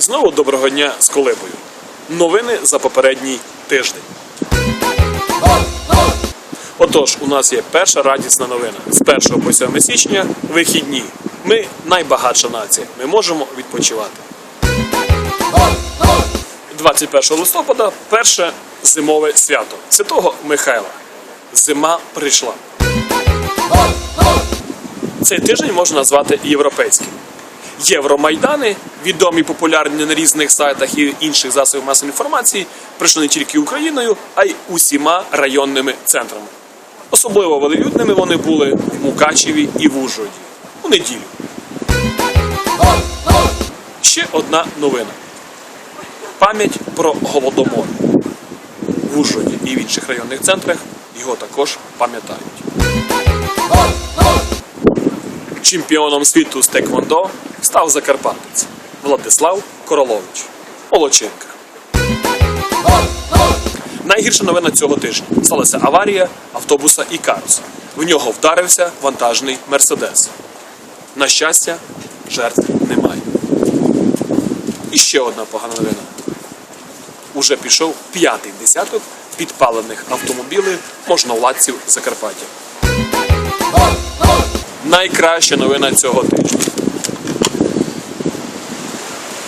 І знову доброго дня з колибою. Новини за попередній тиждень. Отож, у нас є перша радісна новина. З 1 по 7 січня вихідні. Ми найбагатша нація. Ми можемо відпочивати. 21 листопада перше зимове свято Святого Михайла. Зима прийшла. Цей тиждень можна назвати європейським. Євромайдани, відомі популярні на різних сайтах і інших засобів масової інформації, прийшли не тільки Україною, а й усіма районними центрами. Особливо велелюдними вони були в Мукачеві і в Ужгороді у неділю. Ще одна новина. Пам'ять про голодомор. В Ужгороді і в інших районних центрах його також пам'ятають. Чемпіоном світу з Теквондо став закарпатець Владислав Королович Молоченка. Найгірша новина цього тижня сталася аварія автобуса Ікарус. В нього вдарився вантажний мерседес. На щастя, жертв немає. І ще одна погана новина. Уже пішов п'ятий десяток підпалених автомобілів можновладців Закарпаття. Найкраща новина цього тижня.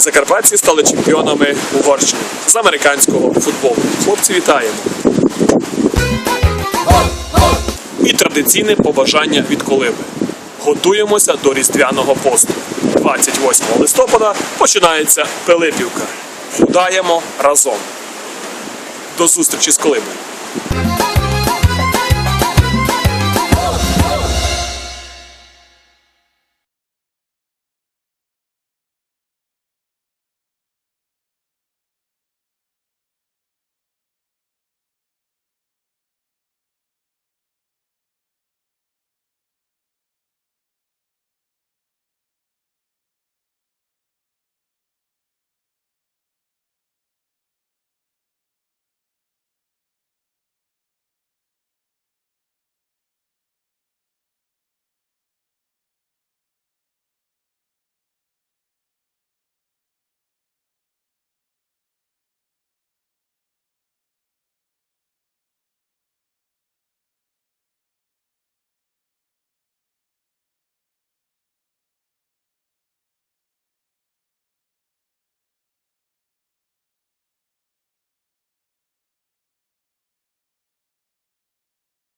Закарпатці стали чемпіонами Угорщини з американського футболу. Хлопці, вітаємо! І традиційне побажання від колиби. Готуємося до різдвяного посту. 28 листопада починається Пилипівка. Худаємо разом. До зустрічі з колибою!